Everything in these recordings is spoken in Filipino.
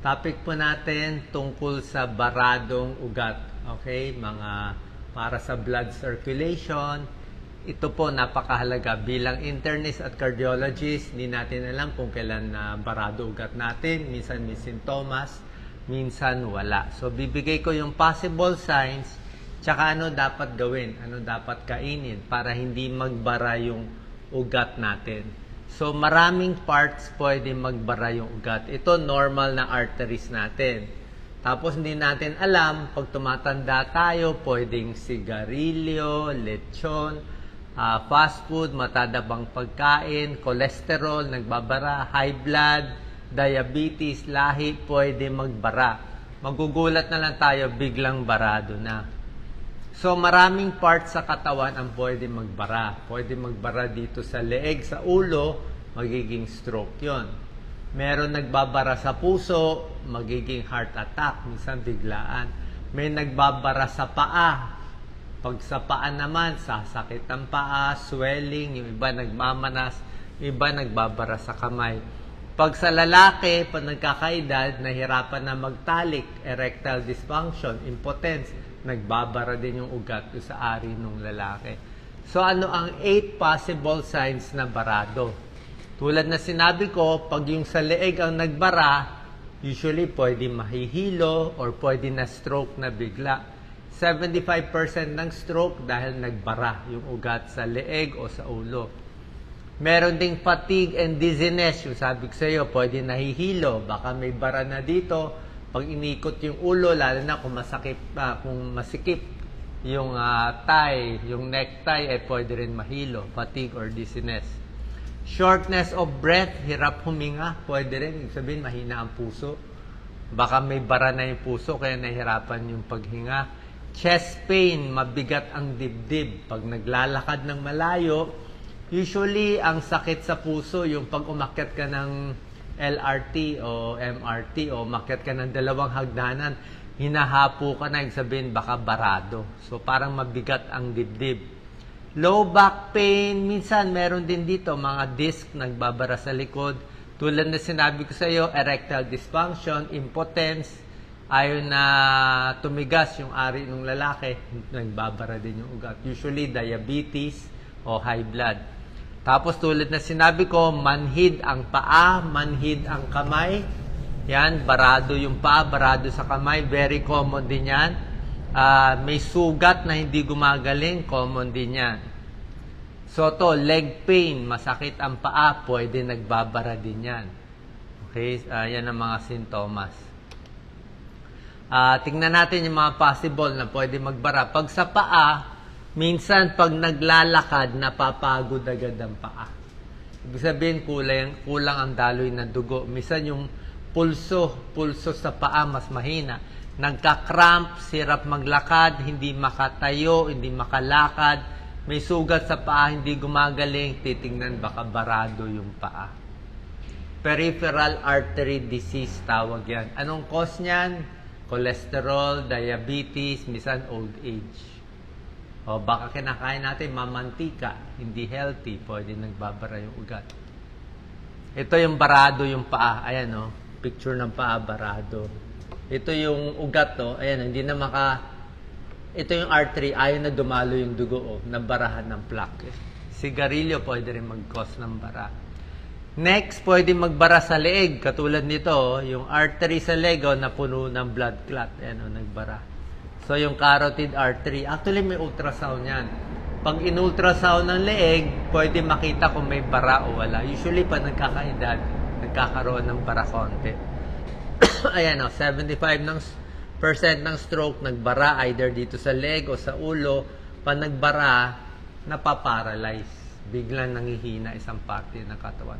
Topic po natin tungkol sa baradong ugat. Okay, mga para sa blood circulation. Ito po napakahalaga bilang internist at cardiologist. Hindi natin alam kung kailan na barado ugat natin. Minsan may sintomas, minsan wala. So bibigay ko yung possible signs tsaka ano dapat gawin, ano dapat kainin para hindi magbara yung ugat natin. So maraming parts pwede magbara yung ugat. Ito normal na arteries natin. Tapos hindi natin alam, pag tumatanda tayo, pwedeng sigarilyo, lechon, ah, fast food, matadabang pagkain, cholesterol, nagbabara, high blood, diabetes, lahi, pwede magbara. Magugulat na lang tayo, biglang barado na. So maraming parts sa katawan ang pwede magbara. Pwede magbara dito sa leeg, sa ulo, magiging stroke yon. Meron nagbabara sa puso, magiging heart attack, minsan biglaan. May nagbabara sa paa. Pag sa paa naman, sasakit ang paa, swelling, yung iba nagmamanas, iba nagbabara sa kamay. Pag sa lalaki, pag nagkakaedad, nahirapan na magtalik, erectile dysfunction, impotence, nagbabara din yung ugat sa ari ng lalaki. So ano ang eight possible signs na barado? Tulad na sinabi ko, pag yung sa leeg ang nagbara, usually pwede mahihilo or pwede na stroke na bigla. 75% ng stroke dahil nagbara yung ugat sa leeg o sa ulo. Meron ding fatigue and dizziness. Yung sabi ko sa iyo, pwede nahihilo. Baka may bara na dito. Pag inikot yung ulo, lalo na kung masakit, ah, kung masikip yung ah, tie, yung necktie, eh pwede rin mahilo. Fatigue or dizziness. Shortness of breath, hirap huminga, pwede rin. Ibig sabihin, mahina ang puso. Baka may bara na yung puso, kaya nahihirapan yung paghinga. Chest pain, mabigat ang dibdib. Pag naglalakad ng malayo, usually ang sakit sa puso, yung pag umakyat ka ng LRT o MRT o umakyat ka ng dalawang hagdanan, hinahapo ka na, ibig sabihin baka barado. So parang mabigat ang dibdib. Low back pain, minsan meron din dito mga disc nagbabara sa likod. Tulad na sinabi ko sa iyo, erectile dysfunction, impotence, ayaw na tumigas yung ari ng lalaki, nagbabara din yung ugat. Usually diabetes o high blood. Tapos tulad na sinabi ko, manhid ang paa, manhid ang kamay. Yan, barado yung paa, barado sa kamay. Very common din yan. Ah, may sugat na hindi gumagaling, common din yan. So to, leg pain, masakit ang paa, pwede nagbabara din yan. Okay, Ah, yan ang mga sintomas. Ah, tingnan natin yung mga possible na pwede magbara. Pag sa paa, minsan pag naglalakad, napapagod agad ang paa. Ibig sabihin, kulang, kulang ang daloy ng dugo. Minsan yung pulso, pulso sa paa mas mahina. Nagka-cramp, sirap maglakad, hindi makatayo, hindi makalakad. May sugat sa paa, hindi gumagaling. Titingnan baka barado yung paa. Peripheral artery disease tawag yan. Anong cause niyan? Cholesterol, diabetes, minsan old age. O baka kinakain natin mamantika, hindi healthy, pwede nagbabara yung ugat. Ito yung barado yung paa. Ayan o, picture ng paa, barado. Ito yung ugat to. Ayan, hindi na maka... Ito yung artery, ayaw na dumalo yung dugo o, nabarahan ng plaque. Sigarilyo pwede rin mag-cause ng bara. Next, pwede magbara sa leeg. Katulad nito, oh, yung artery sa leg oh, napuno ng blood clot. Ayan, oh, nagbara. So, yung carotid artery, actually may ultrasound yan. Pag in-ultrasound ng leeg, pwede makita kung may bara o wala. Usually, pag nagkakaedad, nagkakaroon ng bara konti. Ayan o, 75 ng percent ng stroke nagbara either dito sa leg o sa ulo. Pag nagbara, napaparalyze. Biglang nangihina isang parte ng katawan.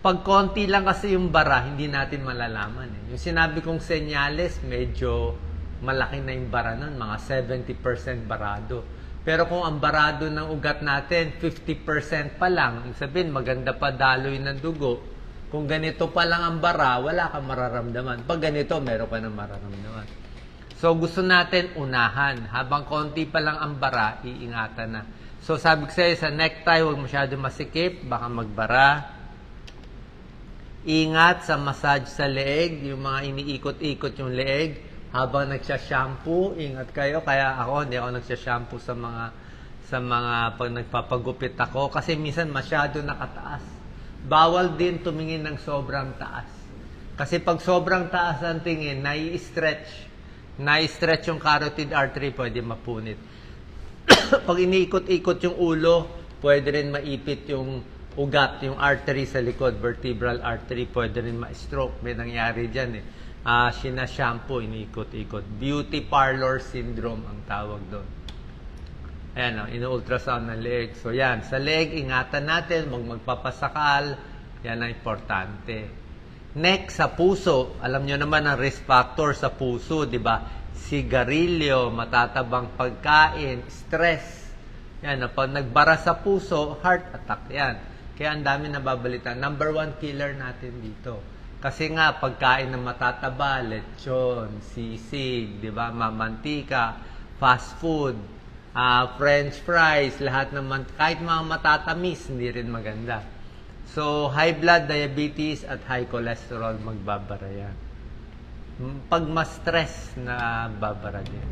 Pag konti lang kasi yung bara, hindi natin malalaman. Eh. Yung sinabi kong senyales, medyo malaki na yung bara nun, mga 70% barado. Pero kung ang barado ng ugat natin, 50% pa lang, sabihin maganda pa daloy ng dugo, kung ganito pa lang ang bara, wala kang mararamdaman. Pag ganito, meron ka ng mararamdaman. So gusto natin unahan. Habang konti pa lang ang bara, iingatan na. So sabi ko sa'yo, sa necktie, huwag masyado masikip, baka magbara. Ingat sa massage sa leeg, yung mga iniikot-ikot yung leeg habang nagsha-shampoo, ingat kayo. Kaya ako, hindi ako nagsha-shampoo sa mga sa mga pag nagpapagupit ako kasi minsan masyado nakataas. Bawal din tumingin ng sobrang taas. Kasi pag sobrang taas ang tingin, nai-stretch. Nai-stretch yung carotid artery, pwede mapunit. pag iniikot-ikot yung ulo, pwede rin maipit yung ugat, yung artery sa likod, vertebral artery, pwede rin ma-stroke. May nangyari dyan eh. Ah, sina-shampoo, iniikot-ikot. Beauty parlor syndrome ang tawag doon. Ayan, oh, ino-ultrasound ng leg. So, yan. Sa leg, ingatan natin, mag magpapasakal. Yan ang importante. Next, sa puso. Alam nyo naman ang risk factor sa puso, di ba? Sigarilyo, matatabang pagkain, stress. Yan, oh, pag nagbara sa puso, heart attack yan. Kaya ang dami nababalita. Number one killer natin dito. Kasi nga, pagkain ng matataba, lechon, sisig, di ba? Mamantika, fast food, ah, french fries, lahat ng man- kahit mga matatamis, hindi rin maganda. So, high blood diabetes at high cholesterol, magbabara yan. Mm, Pag ma-stress, na babara din.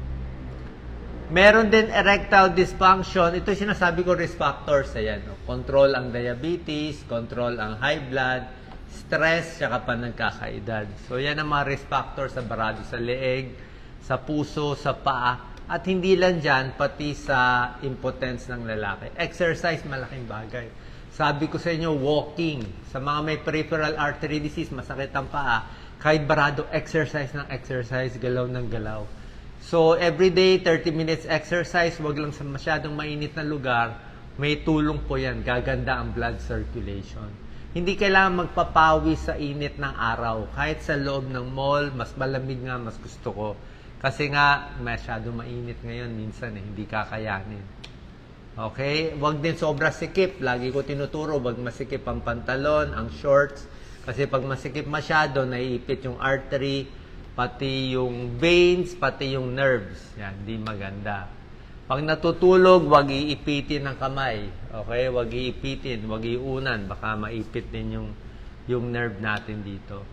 Meron din erectile dysfunction. Ito sinasabi ko risk factors. Ayan, no? Control ang diabetes, control ang high blood, stress, saka pa nagkakaedad. So, yan ang mga risk factors sa barado sa leeg, sa puso, sa paa. At hindi lang dyan, pati sa impotence ng lalaki. Exercise, malaking bagay. Sabi ko sa inyo, walking. Sa mga may peripheral artery disease, masakit ang paa. Kahit barado, exercise ng exercise, galaw ng galaw. So, every day, 30 minutes exercise, wag lang sa masyadong mainit na lugar, may tulong po yan. Gaganda ang blood circulation. Hindi kailangan magpapawi sa init ng araw. Kahit sa loob ng mall, mas malamig nga, mas gusto ko. Kasi nga, masyado mainit ngayon minsan eh, hindi kakayanin. Okay? Huwag din sobra sikip. Lagi ko tinuturo, wag masikip ang pantalon, ang shorts. Kasi pag masikip masyado, naiipit yung artery, pati yung veins, pati yung nerves. Yan, di maganda. Pag natutulog, wag iipitin ng kamay. Okay? Wag iipitin, wag iunan. Baka maipit din yung, yung nerve natin dito.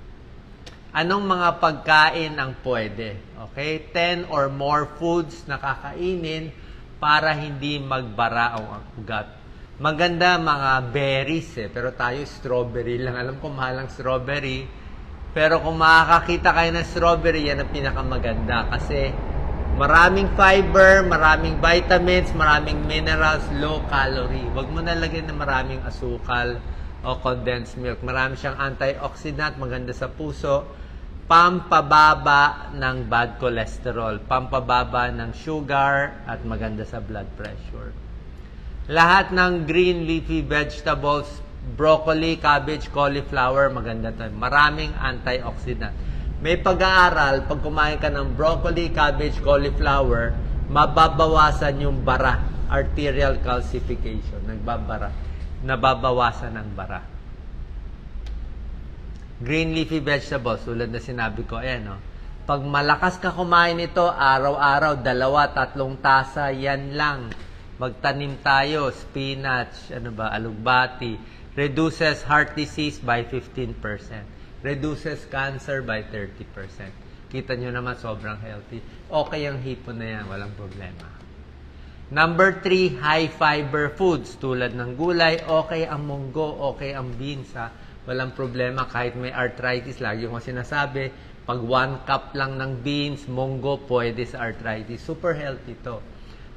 Anong mga pagkain ang pwede? Okay? 10 or more foods na kakainin para hindi magbara ang ugat. Maganda mga berries eh, pero tayo strawberry lang. Alam ko mahal strawberry. Pero kung makakakita kayo ng strawberry, yan ang pinakamaganda kasi maraming fiber, maraming vitamins, maraming minerals, low calorie. Huwag mo nalagyan ng maraming asukal o condensed milk. Marami siyang antioxidant, maganda sa puso pampababa ng bad cholesterol, pampababa ng sugar, at maganda sa blood pressure. Lahat ng green leafy vegetables, broccoli, cabbage, cauliflower, maganda to. Maraming antioxidant. May pag-aaral, pag kumain ka ng broccoli, cabbage, cauliflower, mababawasan yung bara, arterial calcification, nagbabara, nababawasan ng bara green leafy vegetables, tulad na sinabi ko, ayan, no? Pag malakas ka kumain nito, araw-araw, dalawa, tatlong tasa, yan lang. Magtanim tayo, spinach, ano ba, alugbati. Reduces heart disease by 15%. Reduces cancer by 30%. Kita nyo naman, sobrang healthy. Okay ang hipon na yan, walang problema. Number three, high fiber foods tulad ng gulay, okay ang munggo, okay ang beans ha. Walang problema kahit may arthritis, lagi ko sinasabi, pag one cup lang ng beans, munggo, pwede sa arthritis. Super healthy to.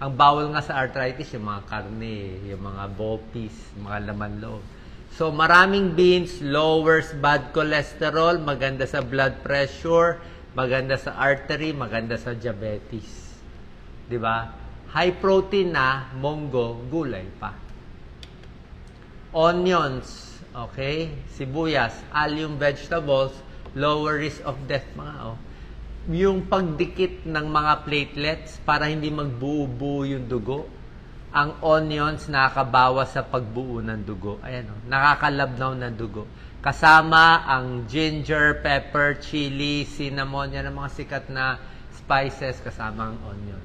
Ang bawal nga sa arthritis, yung mga karne, yung mga bopis, mga laman loob. So, maraming beans lowers bad cholesterol, maganda sa blood pressure, maganda sa artery, maganda sa diabetes. 'Di ba? High protein na monggo, gulay pa. Onions, okay? Sibuyas, allium vegetables, lower risk of death mga oh. Yung pagdikit ng mga platelets para hindi magbuo-buo yung dugo. Ang onions nakakabawas sa pagbuo ng dugo. Ayan oh, nakakalabnaw ng dugo. Kasama ang ginger, pepper, chili, cinnamon, yan ang mga sikat na spices kasama ang onion.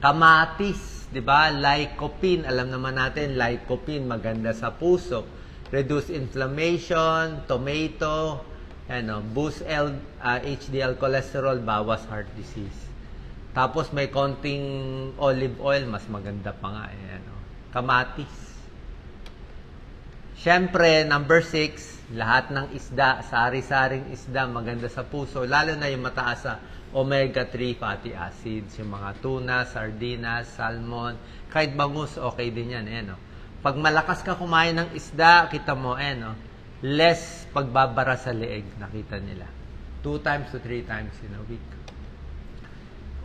Kamatis, 'di ba? Lycopene, alam naman natin, lycopene maganda sa puso. reduce inflammation, tomato, ano, boost L, ah, HDL cholesterol, bawas heart disease. Tapos may konting olive oil, mas maganda pa nga. Eh, ano. Kamatis. Siyempre, number six, lahat ng isda, sari-saring isda, maganda sa puso, lalo na yung mataas sa omega-3 fatty acids, yung mga tuna, sardinas, salmon, kahit bangus, okay din yan. Eh, no? Pag malakas ka kumain ng isda, kita mo, eh, no? less pagbabara sa leeg, nakita nila. Two times to three times in a week.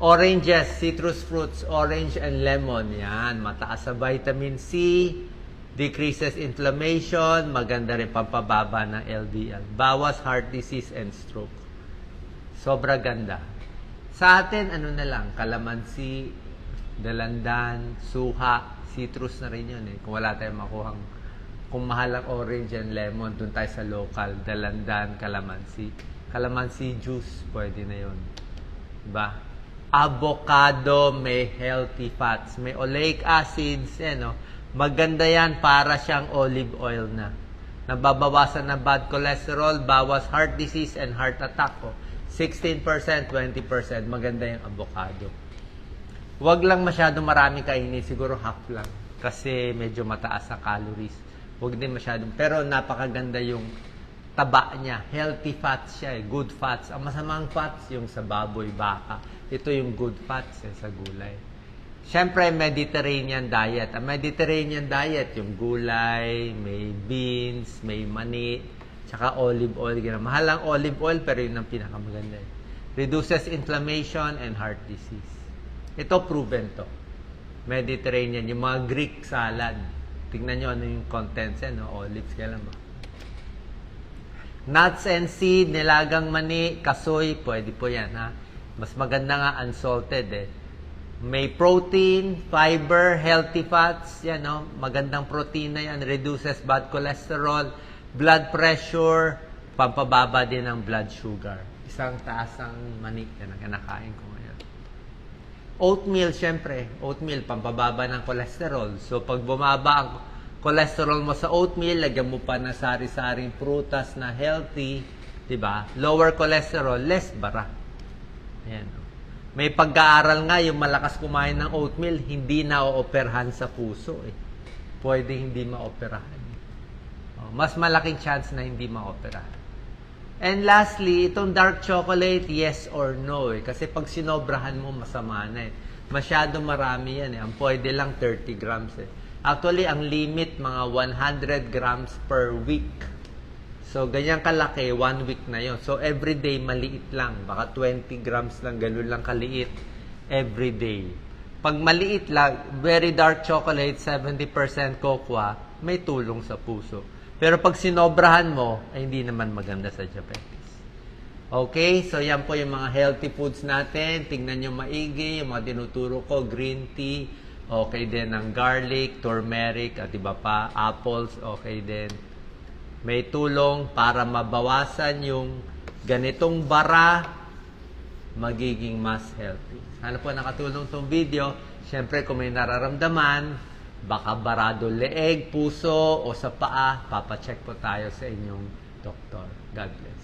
Oranges, citrus fruits, orange and lemon. Yan, mataas sa vitamin C, decreases inflammation, maganda rin pampababa ng LDL. Bawas heart disease and stroke. Sobra ganda. Sa atin, ano na lang, kalamansi, dalandan, suha, citrus na rin yun eh. Kung wala tayong makuhang, kung mahal ang orange and lemon, dun tayo sa local, dalandan, kalamansi. Kalamansi juice, pwede na yun. Diba? Avocado may healthy fats. May oleic acids, eh, no? Maganda yan para siyang olive oil na. Nababawasan ng bad cholesterol, bawas heart disease and heart attack. Oh. 16%, 20%. Maganda yung avocado. Huwag lang masyado marami kainin. Siguro half lang. Kasi medyo mataas sa calories. Huwag din masyado. Pero napakaganda yung taba niya. Healthy fats siya eh. Good fats. Ang masamang fats yung sa baboy, baka. Ito yung good fats eh, sa gulay. Siyempre, Mediterranean diet. Ang Mediterranean diet, yung gulay, may beans, may mani, tsaka olive oil. Ganun. Mahal ang olive oil, pero yun ang pinakamaganda. eh. Reduces inflammation and heart disease. Ito, proven to. Mediterranean, yung mga Greek salad. Tingnan nyo ano yung contents yan, no? olives, kailan ba? Nuts and seed, nilagang mani, kasoy, pwede po yan, ha? Mas maganda nga unsalted, eh. May protein, fiber, healthy fats, yan, no? Magandang protein na yan, reduces bad cholesterol, blood pressure, pampababa din ng blood sugar. Isang taasang mani, yan ang kinakain ko ngayon. Oatmeal, syempre. Oatmeal, pampababa ng cholesterol. So, pag bumaba ang cholesterol mo sa oatmeal, lagyan mo pa ng sari-saring prutas na healthy, di ba? Lower cholesterol, less bara. Ayan. May pag-aaral nga, yung malakas kumain ng oatmeal, hindi na ooperahan sa puso. Eh. Pwede hindi maoperahan. Oh, mas malaking chance na hindi maoperahan. And lastly, itong dark chocolate, yes or no. Eh. Kasi pag sinobrahan mo, masama na eh. Masyado marami yan eh. Ang pwede lang 30 grams eh. Actually, ang limit, mga 100 grams per week. So, ganyan kalaki, one week na yon. So, every day, maliit lang. Baka 20 grams lang, ganun lang kaliit. Every day. Pag maliit lang, very dark chocolate, 70% cocoa, may tulong sa puso. Pero pag sinobrahan mo, ay hindi naman maganda sa diabetes. Okay, so yan po yung mga healthy foods natin. Tingnan nyo maigi, yung mga tinuturo ko, green tea, okay din ang garlic, turmeric, at iba pa, apples, okay din. May tulong para mabawasan yung ganitong bara, magiging mas healthy. Sana po nakatulong tong video. Siyempre, kung may nararamdaman, baka barado leeg, puso, o sa paa, papacheck po tayo sa inyong doktor. God bless.